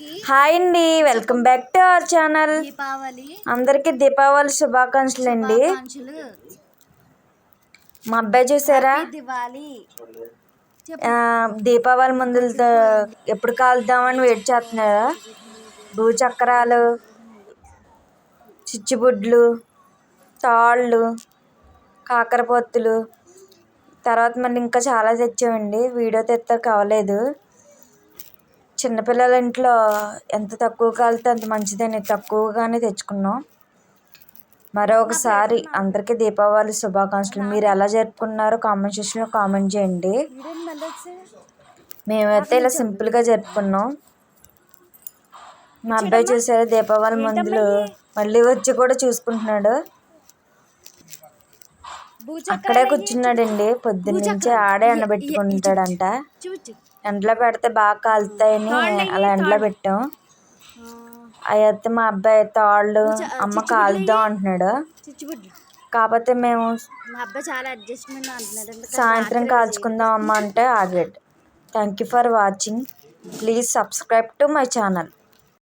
Hi అండి welcome back to our channel. Deepavali. అందరికీ దీపావళి శుభాకాంక్షలు. అండి మా అబ్బాయి చూసారా? దీపావళి ముందులతో ఎప్పుడు కాలుద్దామని వెయిట్ చేస్తున్నారా? భూచక్రాలు చిచ్చుబుడ్లు తాళ్ళు కాకరపొత్తులు. తర్వాత మళ్ళీ ఇంకా చాలా తెచ్చామండి. వీడియో తెత్త కావలేదు. చిన్నపిల్లల ఇంట్లో ఎంత తక్కువ కాలితే అంత మంచిదని తక్కువగానే తెచ్చుకున్నాం. మరొకసారి అందరికీ దీపావళి శుభాకాంక్షలు. మీరు ఎలా జరుపుకున్నారో కామెంట్ సెక్షన్లో కామెంట్ చేయండి. మేమైతే ఇలా సింపుల్గా జరుపుకున్నాం. మా అబ్బాయి చూసారు దీపావళి మందులు మళ్ళీ వచ్చి కూడా చూసుకుంటున్నాడు. అక్కడే కూర్చున్నాడండి. పొద్దున్న నుంచి ఆడే ఎండబెట్టుకుంటాడంట. ఎండలో పెడితే బాగా కాలుతాయని అలా ఎండలో పెట్టాం. అయితే మా అబ్బాయి తాళ్ళు అమ్మ కాలుద్దాం అంటున్నాడు. కాకపోతే మేము సాయంత్రం కాల్చుకుందాం అమ్మ అంటే ఆగాడు. Thank you for watching please subscribe to my channel